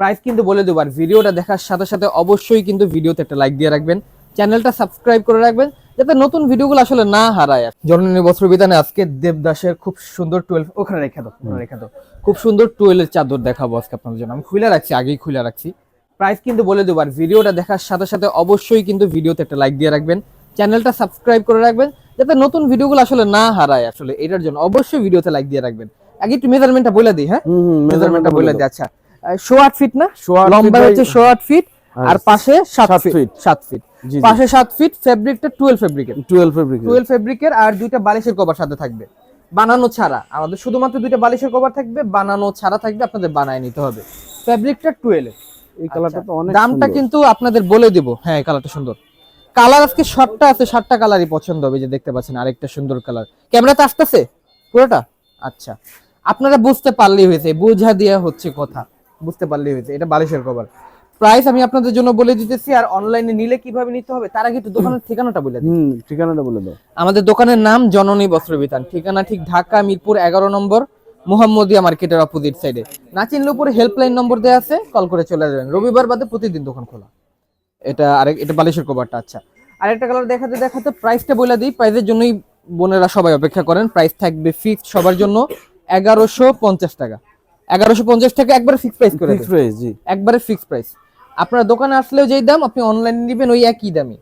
Price কিন্তু বলে দেবো। আর ভিডিওটা দেখার সাথে সাথে অবশ্যই কিন্তু ভিডিওতে একটা লাইক দিয়ে রাখবেন। চ্যানেলটা সাবস্ক্রাইব করে রাখবেন যাতে নতুন ভিডিওগুলো আসলে না হারায়। জননী বস্ত্র বিধানে আজকে দেবদাসের খুব সুন্দর টুয়েলভ ওখানে রেখে দাও ওখানে রেখে দাও। খুব সুন্দর টুয়েলভের চাদর দেখাবো আজকে আপনাদের জন্য। আমি খুলে রাখছি আগেই খুলে রাখছি। প্রাইস কিন্তু বলে দেবো আর ভিডিওটা দেখার সাথে সাথে অবশ্যই কিন্তু ভিডিওতে একটা লাইক দিয়ে রাখবেন। চ্যানেলটা সাবস্ক্রাইব করে রাখবেন যাতে নতুন ভিডিওগুলো আসলে না হারায় আসলে। এটার জন্য অবশ্যই ভিডিওতে লাইক দিয়ে রাখবেন। আগে একটু মেজারমেন্টটা বলে দিই হ্যাঁ? মেজারমেন্টটা বলে দিই আচ্ছা। শো আট ফিট না? লম্বা হচ্ছে শো আট ফিট আর পাশে সাত ফিট। সাত ফিট পাশে সাত ফিট ফেব্রিকটা টুয়েলভ ফেব্রিকের টুয়েলভ ফেব্রিক টুয়েলভ ফেব্রিকের আর দুইটা বালিশের কভার সাথে থাকবে। বানানো ছাড়া। আমাদের শুধুমাত্র দুইটা বালিশের কভার থাকবে বানানো ছাড়া থাকবে আপনাদের বানায় নিতে হবে। ফেব্রিকটা টুয়েলভ এই কালারটা তো অনেক দামটা কিন্তু আপনাদের বলে দিব। হ্যাঁ কালারটা সুন্দর। কালার আজকে শর্টটা আছে সাতটা কালারই পছন্দ হবে যে দেখতে পাচ্ছেন আরেকটা সুন্দর কালার ক্যামেরাতে আসতেছে? পুরোটা? আচ্ছা। আপনারা বুঝতে পারলেই হয়েছে বোঝা দেওয়া হচ্ছে কথা। বুঝতে পারলেই হয়েছে। এটা বালিশের কভার প্রাইস আমি আপনাদের জন্য বলে দিতেছি আর অনলাইনে নিলে কীভাবে নিতে হবে তার আগে একটু দোকানের ঠিকানাটা বলে দিই। ঠিকানাটা বলে দাও। আমাদের দোকানের নাম জননী বস্ত্রবিতান। ঠিকানা ঠিক ঢাকা মিরপুর এগারো নম্বর মোহাম্মদিয়া মার্কেটের অপোজিট সাইডে না চিনলে উপরে হেল্পলাইন নম্বর দেওয়া আছে কল করে চলে যাবেন রবিবার বাদে প্রতিদিন দোকান খোলা। এটা আরেক এটা বালিশের কভারটা আচ্ছা। আরেকটা কালার দেখাতে দেখাতে প্রাইসটা বলে দিই। প্রাইসের জন্যই বোনেরা সবাই অপেক্ষা করেন। প্রাইস থাকবে ফিক্সড সবার জন্য এগারোশো পঞ্চাশ টাকা। এগারোশো পঞ্চাশ টাকা একবারে ফিক্স প্রাইস করে ফিক্স প্রাইস জি। একবারে ফিক্স প্রাইস আপনার দোকানে আসলেও যেই দাম আপনি অনলাইনে নেবেন ওই একই দামই।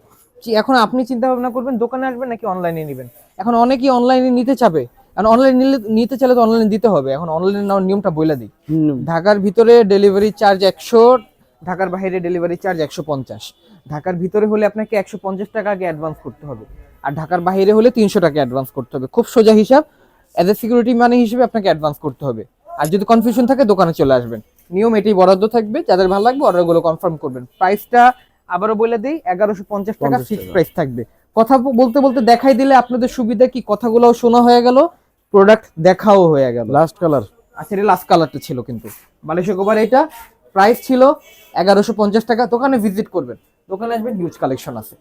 এখন আপনি চিন্তা ভাবনা করবেন দোকানে আসবেন নাকি অনলাইনে নেবেন? এখন অনেকেই অনলাইনে নিতে চাবে কারণ অনলাইন নিলে নিতে চাইলে তো অনলাইনে দিতে হবে। এখন অনলাইনে নেওয়ার নিয়মটা বলে দিই। ঢাকার ভিতরে ডেলিভারি চার্জ একশো ঢাকার বাইরে ডেলিভারি চার্জ একশো পঞ্চাশ। ঢাকার ভিতরে হলে আপনাকে একশো পঞ্চাশ টাকা আগে অ্যাডভান্স করতে হবে। আর ঢাকার বাইরে হলে তিনশো টাকা অ্যাডভান্স করতে হবে। খুব সোজা হিসাব অ্যাজ এ সিকিউরিটি মানি হিসেবে আপনাকে অ্যাডভান্স করতে হবে। আর যদি কনফিউশন থাকে দোকানে চলে আসবেন। নিয়ম এটি বরাদ্দ থাকবে যাদের ভালো লাগবে অর্ডারগুলো কনফার্ম করবেন। প্রাইসটা আবারও বলে দিই এগারোশো পঞ্চাশ টাকা 50 ফিক্স টাকা। প্রাইস থাকবে। কথা বলতে বলতে দেখাই দিলে আপনাদের সুবিধা কি? কথাগুলোও শোনা হয়ে গেল প্রোডাক্ট দেখাও হয়ে গেল। লাস্ট কালার আচ্ছা এটা লাস্ট কালারটা ছিল কিন্তু। বালিশের কভার এটা। প্রাইস ছিল এগারোশো পঞ্চাশ টাকা দোকানে ভিজিট করবেন। দোকানে আসবেন হিউজ কালেকশন আছে।